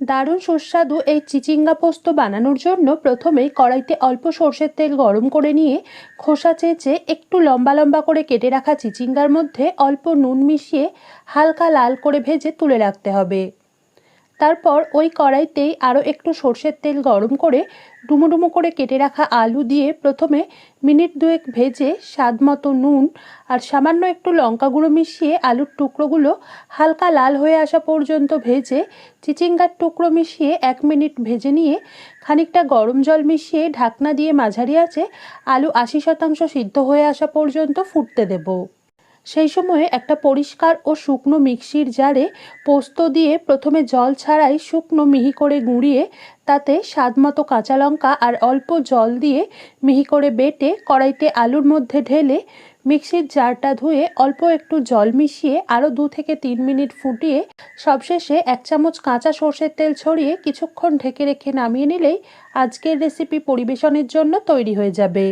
দারুণ সুস্বাদু এই চিচিঙ্গা পোস্ত বানানোর জন্য প্রথমেই কড়াইতে অল্প সর্ষের তেল গরম করে নিয়ে খোসা চেঁচে একটু লম্বা লম্বা করে কেটে রাখা চিচিঙ্গার মধ্যে অল্প নুন মিশিয়ে হালকা লাল করে ভেজে তুলে রাখতে হবে। তারপর ওই কড়াইতেই আরও একটু সর্ষের তেল গরম করে ডুমো ডুমো করে কেটে রাখা আলু দিয়ে প্রথমে মিনিট দুয়েক ভেজে স্বাদ মতো নুন আর সামান্য একটু লঙ্কা গুঁড়ো মিশিয়ে আলুর টুকরোগুলো হালকা লাল হয়ে আসা পর্যন্ত ভেজে চিচিঙ্গার টুকরো মিশিয়ে এক মিনিট ভেজে নিয়ে খানিকটা গরম জল মিশিয়ে ঢাকনা দিয়ে মাঝারি আছে আলু আশি শতাংশ সিদ্ধ হয়ে আসা পর্যন্ত ফুটতে দেবো। সেই সময়ে একটা পরিষ্কার ও শুকনো মিক্সির জারে পোস্ত দিয়ে প্রথমে জল ছাড়াই শুকনো মিহি করে গুঁড়িয়ে, তাতে স্বাদমতো কাঁচা লঙ্কা আর অল্প জল দিয়ে মিহি করে বেটে কড়াইতে আলুর মধ্যে ঢেলে মিক্সির জারটা ধুয়ে অল্প একটু জল মিশিয়ে আরও দু থেকে তিন মিনিট ফুটিয়ে সবশেষে এক চামচ কাঁচা সর্ষের তেল ছড়িয়ে কিছুক্ষণ ঢেকে রেখে নামিয়ে নিলেই আজকের রেসিপি পরিবেশনের জন্য তৈরি হয়ে যাবে।